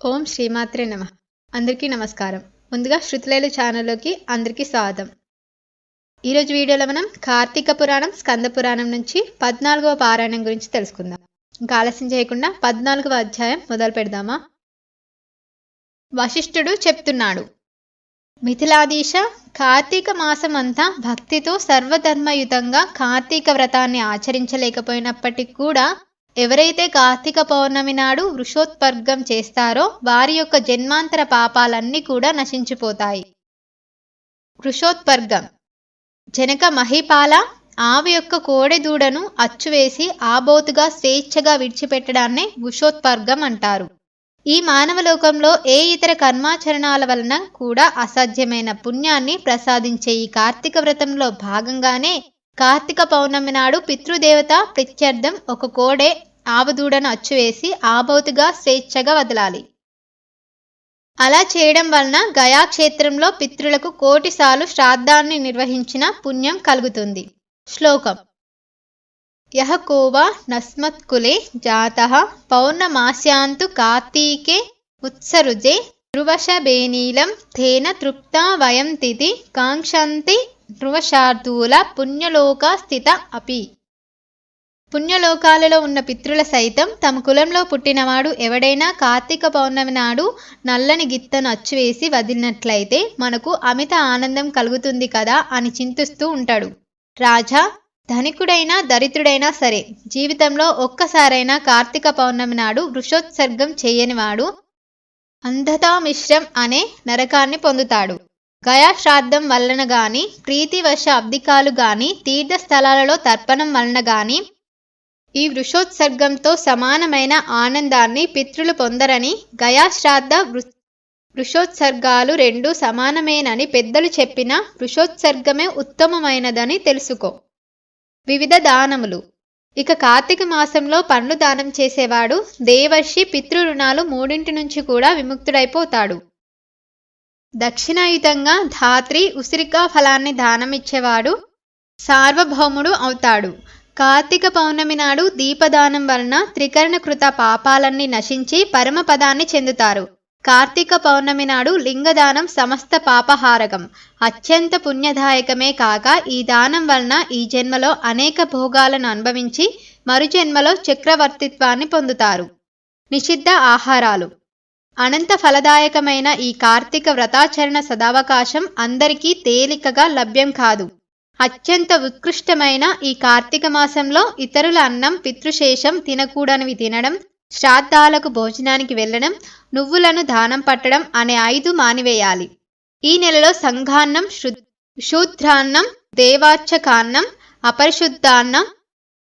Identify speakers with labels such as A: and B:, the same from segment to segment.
A: ఓం శ్రీమాత్రే నమ. అందరికీ నమస్కారం. ముందుగా శృతిలేలు ఛానల్లోకి అందరికీ స్వాగతం. ఈరోజు వీడియోలో మనం కార్తీక పురాణం స్కంద పురాణం నుంచి పద్నాలుగవ పారాయణం గురించి తెలుసుకుందాం. ఇంకా ఆలస్యం చేయకుండా పద్నాలుగవ అధ్యాయం మొదలు పెడదామా? వశిష్ఠుడు చెప్తున్నాడు మిథిలాదీశ కార్తీక మాసం అంతా భక్తితో సర్వధర్మయుతంగా కార్తీక వ్రతాన్ని ఆచరించలేకపోయినప్పటికీ కూడా ఎవరైతే కార్తీక పౌర్ణమి నాడు వృషోత్పర్గం చేస్తారో వారి యొక్క జన్మాంతర పాపాలన్నీ కూడా నశించిపోతాయి. వృషోత్పర్గం. జనక మహిపాల ఆవి యొక్క కోడెదూడను అచ్చువేసి ఆబోతుగా స్వేచ్ఛగా విడిచిపెట్టడాన్నే వృషోత్పర్గం అంటారు. ఈ మానవలోకంలో ఏ ఇతర కర్మాచరణాల వలన కూడా అసాధ్యమైన పుణ్యాన్ని ప్రసాదించే ఈ కార్తీక వ్రతంలో భాగంగానే కార్తీక పౌర్ణమి నాడు పితృదేవత ప్రత్యర్థం ఒక కోడె ఆవదూడను అచ్చువేసి ఆబౌతుగా స్వేచ్ఛగా వదలాలి. అలా చేయడం వలన గయా క్షేత్రంలో పితృలకు కోటిసార్లు శ్రాద్ధాన్ని నిర్వహించిన పుణ్యం కలుగుతుంది. శ్లోకం. యహ కోవా నస్మత్కులే జాత పౌర్ణమాస్యాంతు కార్తీకే ఉత్సరుజే ధ్రువశబేనీలం తేన తృప్తా వయం తిథి కాంక్షంతి ధ్రువశార్దూల పుణ్యలోక స్థిత అపి. పుణ్యలోకాలలో ఉన్న పితృల సైతం తమ కులంలో పుట్టినవాడు ఎవడైనా కార్తీక పౌర్ణమి నాడు నల్లని గిత్తను అచ్చువేసి వదిలినట్లయితే మనకు అమిత ఆనందం కలుగుతుంది కదా అని చింతిస్తూ ఉంటాడు. రాజా ధనికుడైనా దరిద్రుడైనా సరే జీవితంలో ఒక్కసారైనా కార్తీక పౌర్ణమి నాడు వృషోత్సర్గం చేయనివాడు అంధతా మిశ్రం అనే నరకాన్ని పొందుతాడు. గయాశ్రాద్ధం వలన గాని ప్రీతివశ అబ్దికాలు గాని తీర్థస్థలాలలో తర్పణం వలన గాని ఈ వృషోత్సర్గంతో సమానమైన ఆనందాన్ని పితృలు పొందరని గయాశ్రాద్ధ వృ వృషోత్సర్గాలు రెండు సమానమేనని పెద్దలు చెప్పిన వృషోత్సర్గమే ఉత్తమమైనదని తెలుసుకో. వివిధ దానములు. ఇక కార్తీక మాసంలో పండ్లు దానం చేసేవాడు దేవర్షి పితృరుణాలు మూడింటి నుంచి కూడా విముక్తుడైపోతాడు. దక్షిణాయుతంగా ధాత్రి ఉసిరికా ఫలాన్ని దానమిచ్చేవాడు సార్వభౌముడు అవుతాడు. కార్తీక పౌర్ణమి నాడు దీపదానం వలన త్రికరణకృత పాపాలన్నీ నశించి పరమపదాన్ని చెందుతారు. కార్తీక పౌర్ణమి నాడు లింగదానం సమస్త పాపహారకం. అత్యంత పుణ్యదాయకమే కాక ఈ దానం వలన ఈ జన్మలో అనేక భోగాలను అనుభవించి మరుజన్మలో చక్రవర్తిత్వాన్ని పొందుతారు. నిషిద్ధ ఆహారాలు. అనంత ఫలదాయకమైన ఈ కార్తీక వ్రతాచరణ సదావకాశం అందరికీ తేలికగా లభ్యం కాదు. అత్యంత ఉత్కృష్టమైన ఈ కార్తీక మాసంలో ఇతరుల అన్నం పితృశేషం తినకూడనివి తినడం శ్రాద్ధాలకు భోజనానికి వెళ్ళడం నువ్వులను దానం పట్టడం అనే ఐదు మానివేయాలి. ఈ నెలలో సంఘాన్నం శూద్రాన్నం దేవార్చకాన్నం అపరిశుద్ధాన్నం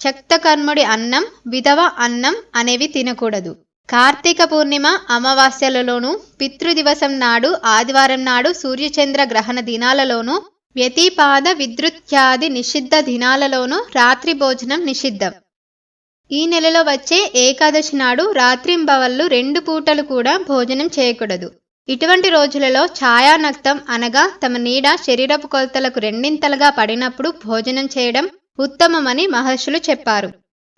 A: చక్తకర్ముడి అన్నం విధవ అన్నం అనేవి తినకూడదు. కార్తీక పూర్ణిమ అమావాస్యలలోనూ పితృదివసం నాడు ఆదివారం నాడు సూర్యచంద్ర గ్రహణ దినాలలోనూ వ్యతిపాద విద్రుత్యాది నిషిద్ధ దినాలలోనూ రాత్రి భోజనం నిషిద్ధం. ఈ నెలలో వచ్చే ఏకాదశి నాడు రాత్రింబవళ్ళు రెండు పూటలు కూడా భోజనం చేయకూడదు. ఇటువంటి రోజులలో ఛాయానక్తం అనగా తమ నీడ శరీరపు కొలతలకు రెండింతలుగా పడినప్పుడు భోజనం చేయడం ఉత్తమమని మహర్షులు చెప్పారు.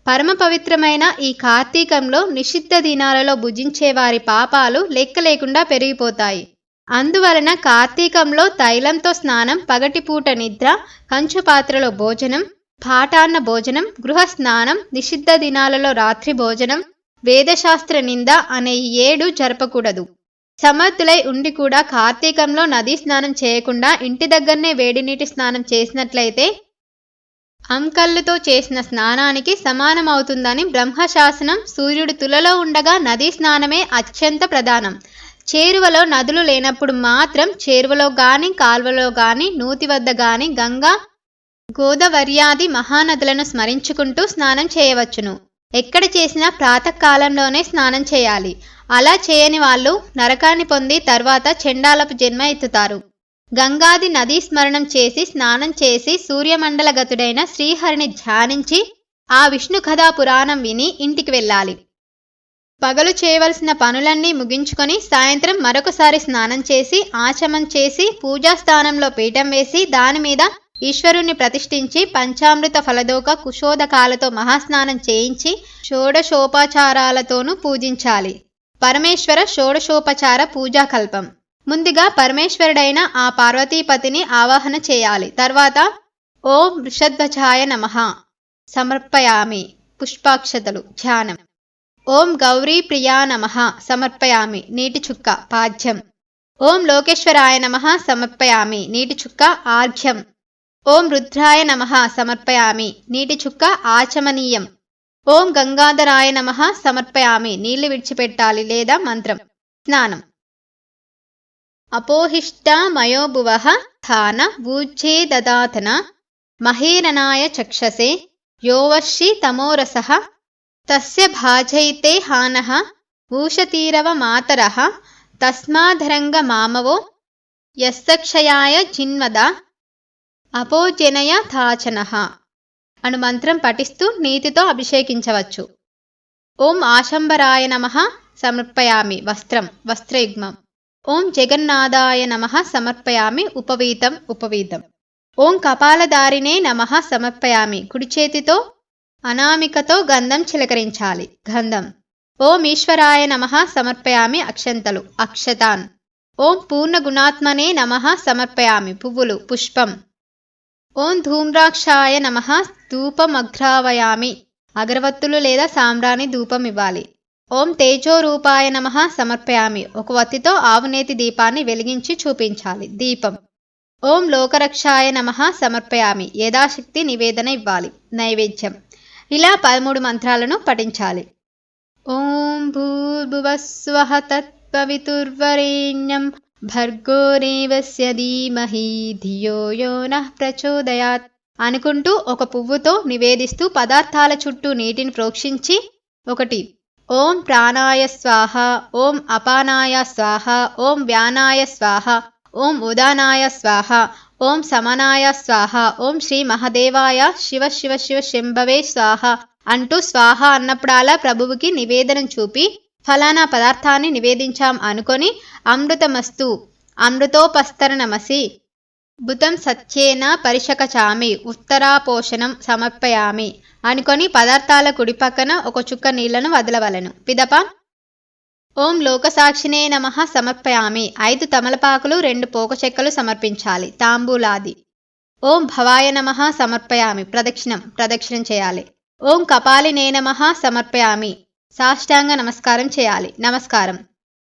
A: పరమ పవిత్రమైన ఈ కార్తీకంలో నిషిద్ధ దినాలలో భుజించే వారి పాపాలు లెక్క లేకుండా పెరిగిపోతాయి. అందువలన కార్తీకంలో తైలంతో స్నానం పగటిపూట నిద్ర కంచు పాత్రలో భోజనం పాఠాన్న భోజనం గృహ స్నానం నిషిద్ధ దినాలలో రాత్రి భోజనం వేదశాస్త్ర నింద అనే ఏడు జరపకూడదు. సమర్థులై ఉండి కూడా కార్తీకంలో నదీ స్నానం చేయకుండా ఇంటి దగ్గరనే వేడి నీటి స్నానం చేసినట్లయితే అంకల్లుతో చేసిన స్నానానికి సమానమవుతుందని బ్రహ్మశాసనం సూర్యుడు తులలో ఉండగా నదీ స్నానమే అత్యంత ప్రధానం. చేరువలో నదులు లేనప్పుడు మాత్రం చేరువలో గాని కాల్వలో గాని నూతి వద్ద గాని గంగా గోదావర్యాది మహానదులను స్మరించుకుంటూ స్నానం చేయవచ్చును. ఎక్కడ చేసినా ప్రాతకాలంలోనే స్నానం చేయాలి. అలా చేయని వాళ్ళు నరకాన్ని పొంది తర్వాత చెండాలపు జన్మ ఎత్తుతారు. గంగాది నదీ స్మరణం చేసి స్నానం చేసి సూర్యమండల గతుడైన శ్రీహరిని ధ్యానించి ఆ విష్ణు కథా పురాణం విని ఇంటికి వెళ్ళాలి. పగలు చేయవలసిన పనులన్నీ ముగించుకొని సాయంత్రం మరొకసారి స్నానం చేసి ఆచమం చేసి పూజాస్థానంలో పీఠం వేసి దాని మీద ఈశ్వరుణ్ణి ప్రతిష్ఠించి పంచామృత ఫలదోక కుశోదకాలతో మహాస్నానం చేయించి షోడశోపచారాలతోనూ పూజించాలి. పరమేశ్వర షోడశోపచార పూజాకల్పం ముందుగా పరమేశ్వరుడైన ఆ పార్వతీపతిని ఆవాహన చేయాలి. తర్వాత ఓం వృషధ్వజాయ నమ. సమర్పయామి. పుష్పాక్షతలు. ధ్యానం. ఓం గౌరీ ప్రియా నమ సమర్పయామి నీటి చుక్క పాఠ్యం ఓం లోకేశ్వరాయ నమ సమర్పయామి నీటి చుక్క ఆర్ఘ్యం ఓం రుద్రాయ నమ సమర్పయామి నీటి చుక్క ఆచమనీయం. ఓం గంగాధరాయ నమ సమర్పయామి నీళ్ళు విడిచిపెట్టాలి లేదా మంత్రం. స్నానం. అపోహిష్ట మయోభువ స్థాన వూజ్జే దదాతన మహేరణాయ చక్షసే యోవర్షి తమోరస తస్య భాజయితే హానః ఊషతీరవ మాతరః తస్మాధరంగ మామవో యస్సక్షయాయ జిన్వద అపోజనయ థాచనః అను మంత్రం పఠిస్తూ నీతితో అభిషేకించవచ్చు ఓం ఆశంబరాయ నమ సమర్పయామి వస్త్రం వస్త్రయుగ్మం ఓం జగన్నాథాయ నమ సమర్పయామి ఉపవీతం ఉపవీతం ఓం కపాలదారినే నమ సమర్పయామి కుడి చేతితో అనామికతో గంధం చిలకరించాలి. గంధం. ఓం ఈశ్వరాయ నమ సమర్పయామి అక్షంతలు. అక్షతాన్. ఓం పూర్ణ గుణాత్మనే నమ సమర్పయామి. పువ్వులు. పుష్పం. ఓం ధూమ్రాక్షాయ నమ ధూపమఘ్రావయామి. అగరవత్తులు లేదా సాంబ్రాణి ధూపం ఇవ్వాలి. ఓం తేజోరూపాయ నమ సమర్పయామి. ఒక వత్తితో ఆవునేతి దీపాన్ని వెలిగించి చూపించాలి. దీపం. ఓం లోకరక్షాయ నమ సమర్పయామి. యథాశక్తి నివేదన ఇవ్వాలి. నైవేద్యం. ఇలా పదమూడు మంత్రాలను పఠించాలి. ఓం భూర్భువస్వహ తత్పవితుర్వరేణ్యం భర్గోరేవస్య ధీమహి ధియో యో నః ప్రచోదయాత్ అనుకుంటూ ఒక పువ్వుతో నివేదిస్తూ పదార్థాల చుట్టూ నీటిని ప్రోక్షించి ఒకటి. ఓం ప్రాణాయ స్వాహ ఓం అపానాయ స్వాహ ఓం వ్యానాయ స్వాహ ఓం ఉదానాయ స్వాహ ఓం సమనాయ స్వాహ ఓం శ్రీ మహదేవాయ శివ శివ శివ శంభవే స్వాహ అంటూ స్వాహ అన్నప్పుడాలా ప్రభువుకి నివేదనం చూపి ఫలానా పదార్థాన్ని నివేదించాం అనుకొని అమృతమస్తు అమృతోపస్తరణమసి భుతం సత్యేన పరిశకచామి ఉత్తరాపోషణం సమర్పయామి అనుకొని పదార్థాల కుడి పక్కన ఒక చుక్క నీళ్ళను వదలవలను. పిదప ఓం లోకసాక్షినే నమ సమర్పయామి. ఐదు తమలపాకులు రెండు పోక చెక్కలు సమర్పించాలి. తాంబూలాది. ఓం భవాయ నమ సమర్పయామి. ప్రదక్షిణం. ప్రదక్షిణం చేయాలి. ఓం కపాలినే నమ సమర్పయామి. సాష్టాంగ నమస్కారం చేయాలి. నమస్కారం.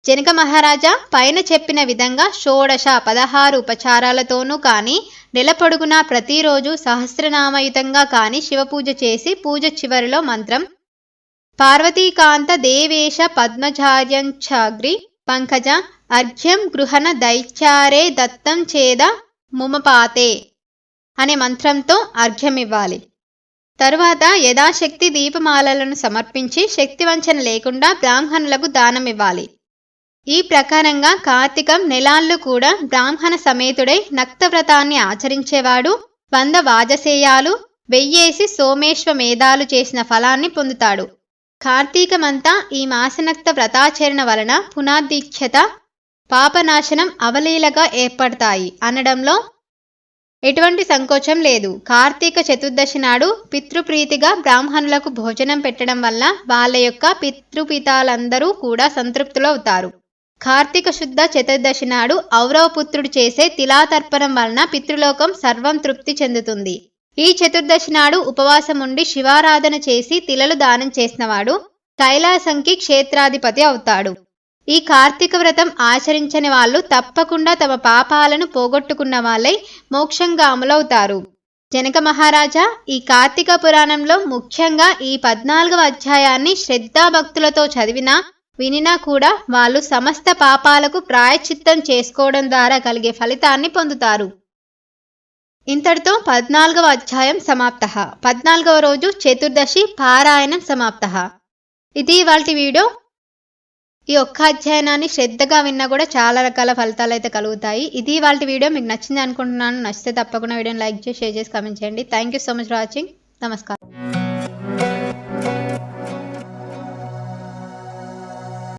A: జనక మహారాజా పైన చెప్పిన విధంగా షోడశ పదహారు ఉపచారాలతోనూ కానీ నెల పొడుగునా ప్రతిరోజు సహస్రనామయుతంగా కానీ శివపూజ చేసి పూజ చివరిలో మంత్రం పార్వతీకాంత దేవేశ పద్మచార్యంఛాగ్రి పంకజ అర్ఘ్యం గృహణ దైత్యారే దత్తం చేద ముమపాతే అనే మంత్రంతో అర్ఘ్యమివ్వాలి తరువాత యథాశక్తి దీపమాలలను సమర్పించి శక్తివంచన లేకుండా బ్రాహ్మణులకు దానమివ్వాలి ఈ ప్రకారంగా కార్తీకం నెలాళ్ళు కూడా బ్రాహ్మణ సమేతుడై నక్తవ్రతాన్ని ఆచరించేవాడు వంద వాజసేయాలు వెయ్యేసి సోమేశ్వ మేధాలు చేసిన ఫలాన్ని పొందుతాడు. కార్తీకమంతా ఈ మాసనక్త వ్రతాచరణ వలన పునాదీక్షత పాపనాశనం అవలీలగా ఏర్పడతాయి. అనడంలో ఎటువంటి సంకోచం లేదు. కార్తీక చతుర్దశి నాడు పితృప్రీతిగా బ్రాహ్మణులకు భోజనం పెట్టడం వల్ల వాళ్ళ యొక్క పితృపితాలందరూ కూడా సంతృప్తులు అవుతారు కార్తీక శుద్ధ చతుర్దశి నాడు ఔరవపుత్రుడు చేసే తిలాతర్పణం వలన పితృలోకం సర్వం తృప్తి చెందుతుంది. ఈ చతుర్దశి నాడు ఉపవాసం ఉండి శివారాధన చేసి తిలలు దానం చేసినవాడు కైలాసంకి క్షేత్రాధిపతి అవుతాడు. ఈ కార్తీక వ్రతం ఆచరించని వాళ్ళు తప్పకుండా తమ పాపాలను పోగొట్టుకున్న వాళ్ళై మోక్షంగా అమలవుతారు జనక మహారాజా ఈ కార్తీక పురాణంలో ముఖ్యంగా ఈ పద్నాలుగవ అధ్యాయాన్ని శ్రద్ధాభక్తులతో చదివినా వినినా కూడా వాళ్ళు సమస్త పాపాలకు ప్రాయశ్చిత్తం చేసుకోవడం ద్వారా కలిగే ఫలితాన్ని పొందుతారు. ఇంతటితో పద్నాలుగవ అధ్యాయం సమాప్త. పద్నాలుగవ రోజు చతుర్దశి పారాయణం సమాప్త. ఇది ఇవాళ వీడియో ఈ ఒక్క అధ్యయనాన్ని శ్రద్ధగా విన్నా కూడా చాలా రకాల ఫలితాలు అయితే కలుగుతాయి. ఇది వాళ్ళ వీడియో మీకు నచ్చింది అనుకుంటున్నాను. నచ్చితే తప్పకుండా వీడియోని లైక్ చేసి షేర్ చేసి కామెంట్ చేయండి. Thank you so much for watching నమస్కారం.